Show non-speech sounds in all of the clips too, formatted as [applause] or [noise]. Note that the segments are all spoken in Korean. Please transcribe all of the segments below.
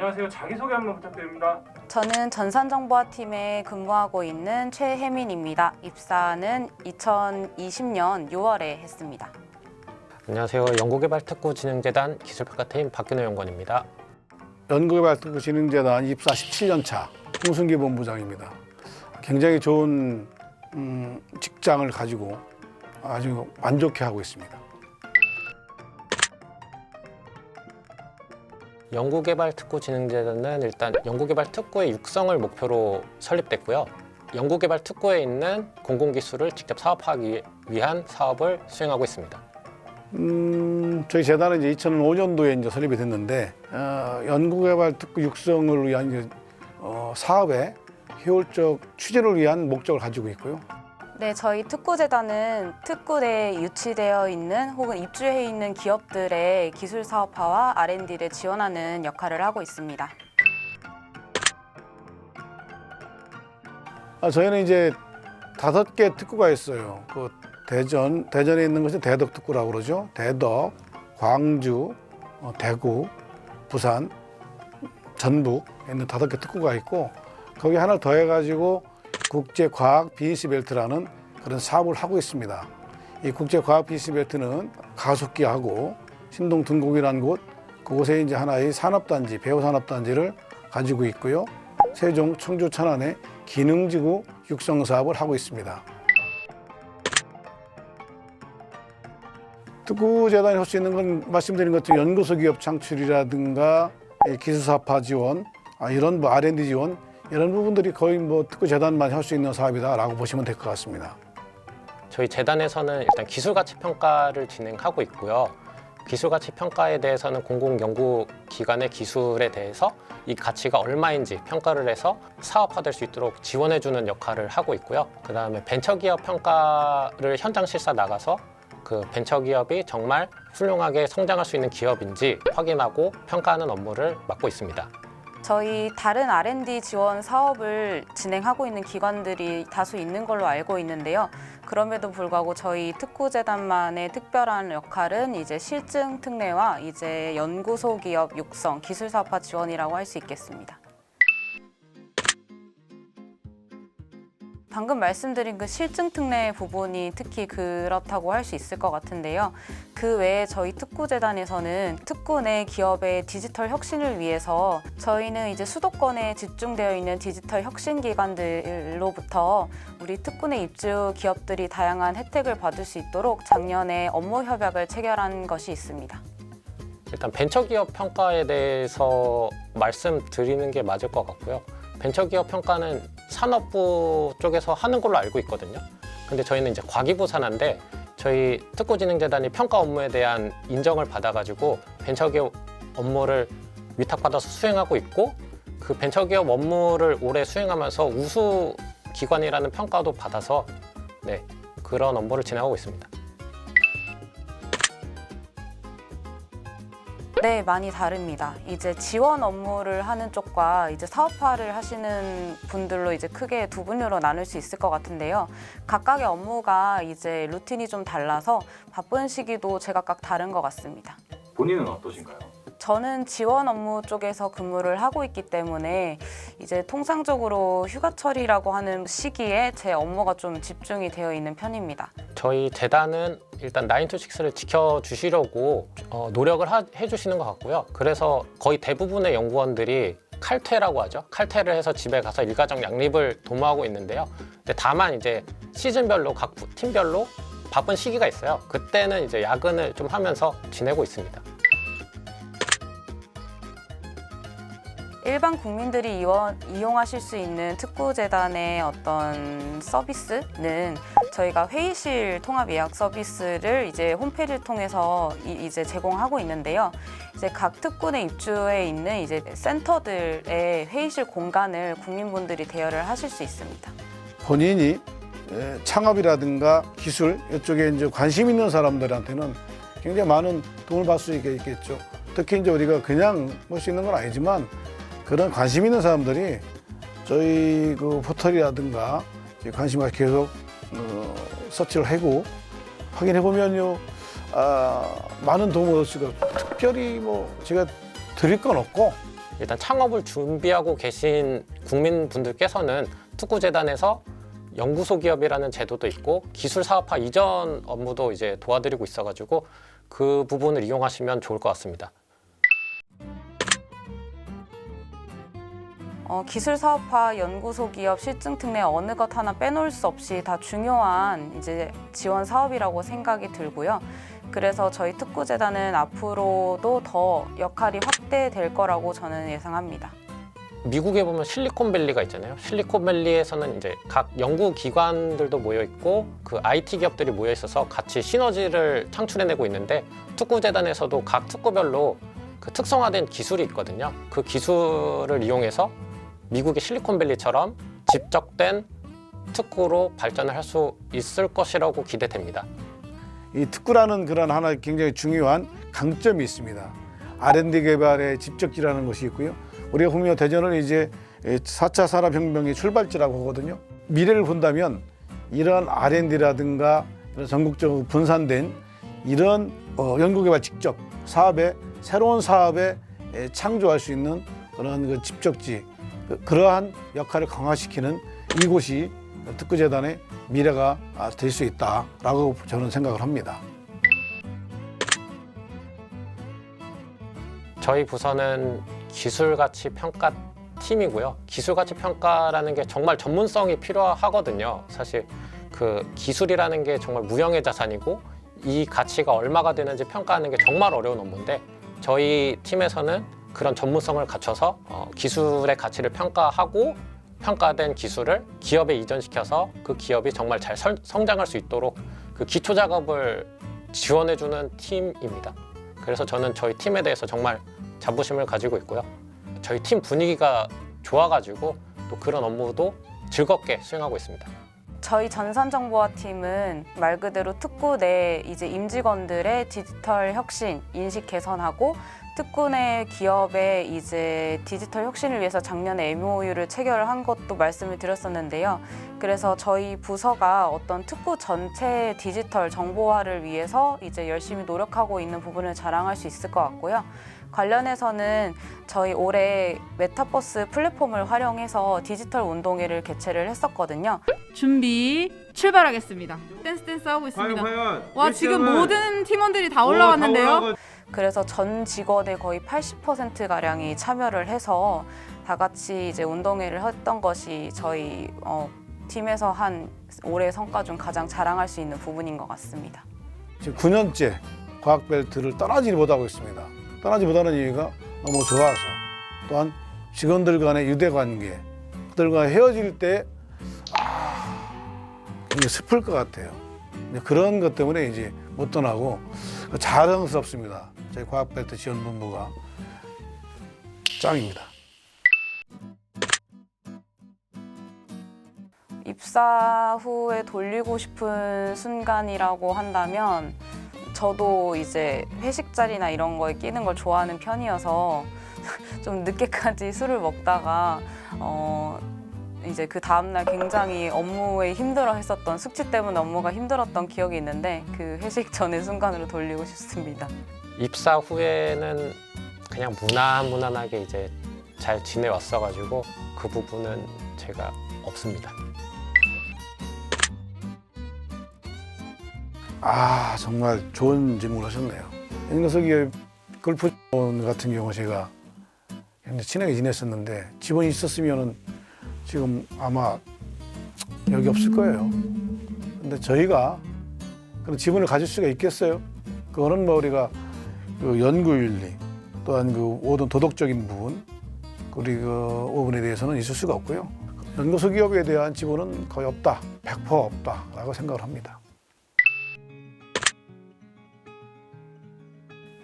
안녕하세요. 자기소개 한번 부탁드립니다. 저는 전산정보화팀에 근무하고 있는 최혜민입니다. 입사는 2020년 6월에 했습니다. 안녕하세요. 연구개발특구진흥재단 기술평가팀 박균호 연구원입니다. 연구개발특구진흥재단 입사 17년 차 홍순기 본부장입니다. 굉장히 좋은 음, 직장을 가지고 아주 만족해 하고 있습니다. 연구개발특구진흥재단은 일단 연구개발특구의 육성을 목표로 설립됐고요. 연구개발특구에 있는 공공기술을 직접 사업하기 위한 사업을 수행하고 있습니다. 음, 저희 재단은 이제 2005년도에 이제 설립이 됐는데 어, 연구개발특구 육성을 위한 이제, 어, 사업의 효율적 추진을 위한 목적을 가지고 있고요. 네, 저희 특구재단은 특구 내에 유치되어 있는 혹은 입주해 있는 기업들의 기술 사업화와 R&D를 지원하는 역할을 하고 있습니다. 아, 저희는 이제 다섯 개 특구가 있어요. 그 대전, 대전에 있는 것이 대덕 특구라고 그러죠. 대덕, 광주, 어, 대구, 부산, 전북에 있는 다섯 개 특구가 있고 거기 하나 더 해가지고 국제과학 비즈니스 벨트라는 그런 사업을 하고 있습니다. 이 국제과학 비즈니스 벨트는 가속기하고 신동 등곡이라는 곳 그곳에 이제 하나의 산업단지, 배후산업단지를 가지고 있고요. 세종, 청주, 천안에 기능지구 육성 사업을 하고 있습니다. 특구재단이 할 수 있는 건 말씀드린 것처럼 연구소 기업 창출이라든가 이 기술사업화 지원, 아, 이런 뭐 R&D 지원 이런 부분들이 거의 뭐 특구재단만 할 수 있는 사업이다라고 보시면 될 것 같습니다. 저희 재단에서는 일단 기술가치 평가를 진행하고 있고요. 기술가치 평가에 대해서는 공공연구기관의 기술에 대해서 이 가치가 얼마인지 평가를 해서 사업화될 수 있도록 지원해주는 역할을 하고 있고요. 그 다음에 벤처기업 평가를 현장 실사 나가서 그 벤처기업이 정말 훌륭하게 성장할 수 있는 기업인지 확인하고 평가하는 업무를 맡고 있습니다. 저희 다른 R&D 지원 사업을 진행하고 있는 기관들이 다수 있는 걸로 알고 있는데요. 그럼에도 불구하고 저희 특구재단만의 특별한 역할은 이제 실증 특례와 이제 연구소 기업 육성, 기술 사업화 지원이라고 할 수 있겠습니다. 방금 말씀드린 그 실증 특례 부분이 특히 그렇다고 할 수 있을 것 같은데요. 그 외에 저희 특구재단에서는 특구 내 기업의 디지털 혁신을 위해서 저희는 이제 수도권에 집중되어 있는 디지털 혁신 기관들로부터 우리 특구 내 입주 기업들이 다양한 혜택을 받을 수 있도록 작년에 업무 협약을 체결한 것이 있습니다. 일단 벤처기업 평가에 대해서 말씀드리는 게 맞을 것 같고요. 벤처기업 평가는 산업부 쪽에서 하는 걸로 알고 있거든요. 근데 저희는 이제 과기부 산하인데 저희 특구진흥재단이 평가 업무에 대한 인정을 받아가지고 벤처기업 업무를 위탁받아서 수행하고 있고 그 벤처기업 업무를 올해 수행하면서 우수 기관이라는 평가도 받아서 네 그런 업무를 진행하고 있습니다. 네, 많이 다릅니다. 이제 지원 업무를 하는 쪽과 이제 사업화를 하시는 분들로 이제 크게 두 분류로 나눌 수 있을 것 같은데요. 각각의 업무가 이제 루틴이 좀 달라서 바쁜 시기도 제각각 다른 것 같습니다. 본인은 어떠신가요? 저는 지원 업무 쪽에서 근무를 하고 있기 때문에 이제 통상적으로 휴가철이라고 하는 시기에 제 업무가 좀 집중이 되어 있는 편입니다. 저희 재단은 일단 9to6를 지켜주시려고 어, 노력을 하- 해주시는 것 같고요. 그래서 거의 대부분의 연구원들이 칼퇴라고 하죠. 칼퇴를 해서 집에 가서 일가정 양립을 도모하고 있는데요. 근데 다만 이제 시즌별로 각 부- 팀별로 바쁜 시기가 있어요. 그때는 이제 야근을 좀 하면서 지내고 있습니다. 일반 국민들이 이원, 이용하실 수 있는 특구재단의 어떤 서비스는 저희가 회의실 통합 예약 서비스를 이제 홈페이지를 통해서 이, 제 제공하고 있는데요. 이제 각 특군에 입주해 있는 이제 센터들의 회의실 공간을 국민분들이 대여를 하실 수 있습니다. 본인이 에, 창업이라든가 기술 이쪽에 이제 관심 있는 사람들한테는 굉장히 많은 도움을 받을 수 있겠죠. 특히 이제 우리가 그냥 볼 수 있는 건 아니지만 그런 관심 있는 사람들이 저희 그 포털이라든가 이제 관심 가지고 계속 어, 서치를 하고 확인해 보면요 아, 많은 도움을 얻을 수가 특별히 뭐 제가 드릴 건 없고 일단 창업을 준비하고 계신 국민분들께서는 특구재단에서 연구소 기업이라는 제도도 있고 기술 사업화 이전 업무도 이제 도와드리고 있어가지고 그 부분을 이용하시면 좋을 것 같습니다. 어, 기술 사업화, 연구소 기업, 실증 특례 어느 것 하나 빼놓을 수 없이 다 중요한 이제 지원 사업이라고 생각이 들고요. 그래서 저희 특구재단은 앞으로도 더 역할이 확대될 거라고 저는 예상합니다. 미국에 보면 실리콘밸리가 있잖아요. 실리콘밸리에서는 이제 각 연구 기관들도 모여 있고 그 IT 기업들이 모여 있어서 같이 시너지를 창출해내고 있는데 특구재단에서도 각 특구별로 그 특성화된 기술이 있거든요. 그 기술을 이용해서 미국의 실리콘밸리처럼 집적된 특구로 발전을 할 수 있을 것이라고 기대됩니다. 이 특구라는 그런 하나 굉장히 중요한 강점이 있습니다. R&D 개발의 집적지라는 것이 있고요. 우리가 보면 대전을 이제 4차 산업혁명의 출발지라고 하거든요. 미래를 본다면 이런 R&D라든가 이런 전국적으로 분산된 이런 어, 연구개발 직접 사업에 새로운 사업에 에, 창조할 수 있는 그런 그 집적지 그- 그러한 역할을 강화시키는 이곳이 특구재단의 미래가 될 수 있다라고 저는 생각을 합니다. 저희 부서는 기술가치 평가 팀이고요. 기술가치 평가라는 게 정말 전문성이 필요하거든요. 사실 그 기술이라는 게 정말 무형의 자산이고 이 가치가 얼마가 되는지 평가하는 게 정말 어려운 업무인데 저희 팀에서는 그런 전문성을 갖춰서 어, 기술의 가치를 평가하고 평가된 기술을 기업에 이전시켜서 그 기업이 정말 잘 설- 성장할 수 있도록 그 기초 작업을 지원해주는 팀입니다. 그래서 저는 저희 팀에 대해서 정말 자부심을 가지고 있고요. 저희 팀 분위기가 좋아가지고 또 그런 업무도 즐겁게 수행하고 있습니다. 저희 전산정보화 팀은 말 그대로 특구 내 이제 임직원들의 디지털 혁신 인식 개선하고 특구 내 기업의 이제 디지털 혁신을 위해서 작년에 MOU를 체결한 것도 말씀을 드렸었는데요. 그래서 저희 부서가 어떤 특구 전체 디지털 정보화를 위해서 이제 열심히 노력하고 있는 부분을 자랑할 수 있을 것 같고요. 관련해서는 저희 올해 메타버스 플랫폼을 활용해서 디지털 운동회를 개최를 했었거든요. 준비 출발하겠습니다. 댄스 댄스 하고 있습니다. 과연 과연 와 지금 모든 팀원들이 다 올라왔는데요. 그래서 전 직원의 거의 80% 가량이 참여를 해서 다 같이 이제 운동회를 했던 것이 저희 어, 팀에서 한 올해 성과 중 가장 자랑할 수 있는 부분인 것 같습니다. 지금 9년째 과학 벨트를 떠나지 못하고 있습니다. 떠나지 못하는 이유가 너무 좋아서 또한 직원들 간의 유대 관계, 그들과 헤어질 때 아, 이게 슬플 것 같아요. 그런 것 때문에 이제 못 떠나고 자랑스럽습니다. 저희 과학 벨트 지원본부가 짱입니다. 입사 후에 돌리고 싶은 순간이라고 한다면 저도 이제 회식 자리나 이런 거에 끼는 걸 좋아하는 편이어서 [laughs] 좀 늦게까지 술을 먹다가 어 이제 그 다음날 굉장히 업무에 힘들어 했었던 숙취 때문에 업무가 힘들었던 기억이 있는데 그 회식 전의 순간으로 돌리고 싶습니다. 입사 후에는 그냥 무난 무난하게 이제 잘 지내왔어가지고 그 부분은 제가 없습니다. 아 정말 좋은 질문을 하셨네요. 연구소기업 골프 같은 경우 제가 굉장히 친하게 지냈었는데 직원이 있었으면은 지금 아마 여기 없을 거예요. 근데 저희가 그런 지분을 가질 수가 있겠어요? 그거는 뭐 우리가 그 연구윤리 또한 그 모든 도덕적인 부분 그리고 그 부분에 대해서는 있을 수가 없고요. 연구소 기업에 대한 지분은 거의 없다, 100% 없다라고 생각을 합니다.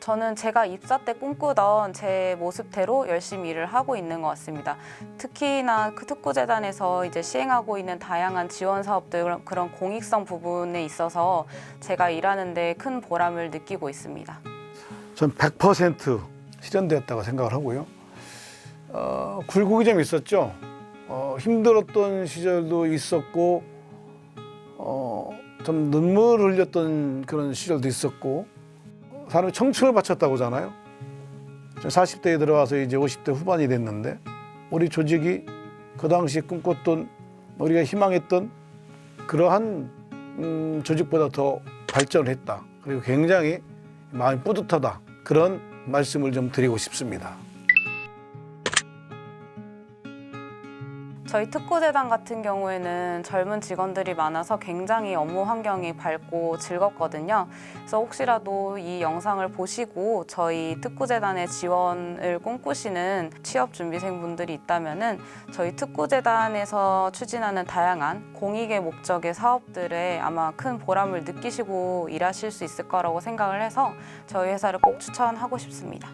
저는 제가 입사 때 꿈꾸던 제 모습대로 열심히 일을 하고 있는 것 같습니다. 특히나 그 특구재단에서 이제 시행하고 있는 다양한 지원 사업들 그런- 그런 공익성 부분에 있어서 제가 일하는데 큰 보람을 느끼고 있습니다. 전 100% 실현되었다고 생각을 하고요. 어, 굴곡이 좀 있었죠. 어, 힘들었던 시절도 있었고, 어, 좀 눈물을 흘렸던 그런 시절도 있었고, 사람이 청춘을 바쳤다고 하잖아요. 40대에 들어와서 이제 50대 후반이 됐는데 우리 조직이 그 당시 꿈꿨던 우리가 희망했던 그러한 음, 조직보다 더 발전을 했다. 그리고 굉장히 마음이 뿌듯하다. 그런 말씀을 좀 드리고 싶습니다. 저희 특구재단 같은 경우에는 젊은 직원들이 많아서 굉장히 업무 환경이 밝고 즐겁거든요. 그래서 혹시라도 이 영상을 보시고 저희 특구재단의 지원을 꿈꾸시는 취업준비생분들이 있다면은 저희 특구재단에서 추진하는 다양한 공익의 목적의 사업들에 아마 큰 보람을 느끼시고 일하실 수 있을 거라고 생각을 해서 저희 회사를 꼭 추천하고 싶습니다.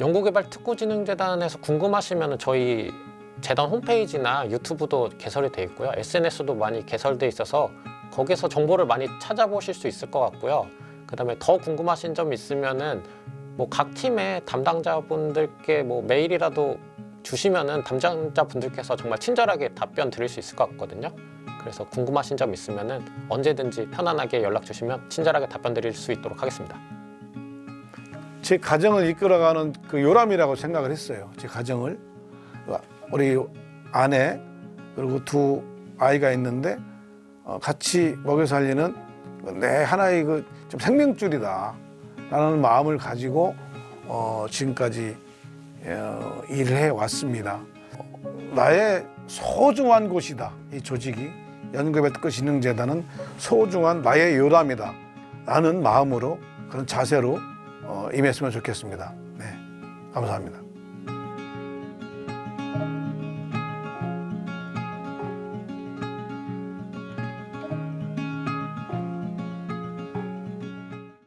연구개발 특구진흥재단에서 궁금하시면 저희 재단 홈페이지나 유튜브도 개설이 돼 있고요. SNS도 많이 개설돼 있어서 거기서 정보를 많이 찾아보실 수 있을 것 같고요. 그 다음에 더 궁금하신 점 있으면은 뭐 각 팀의 담당자분들께 뭐 메일이라도 주시면은 담당자분들께서 정말 친절하게 답변 드릴 수 있을 것 같거든요. 그래서 궁금하신 점 있으면은 언제든지 편안하게 연락 주시면 친절하게 답변 드릴 수 있도록 하겠습니다. 제 가정을 이끌어가는 그 요람이라고 생각을 했어요. 제 가정을 우리 아내 그리고 두 아이가 있는데 어, 같이 먹여 살리는 내 하나의 그 좀 생명줄이다 라는 마음을 가지고 어, 지금까지 어, 일을 해 왔습니다. 나의 소중한 곳이다. 이 조직이 연구개발 특허 진흥재단은 소중한 나의 요람이다. 라는 마음으로 그런 자세로 어, 임했으면 좋겠습니다. 네, 감사합니다.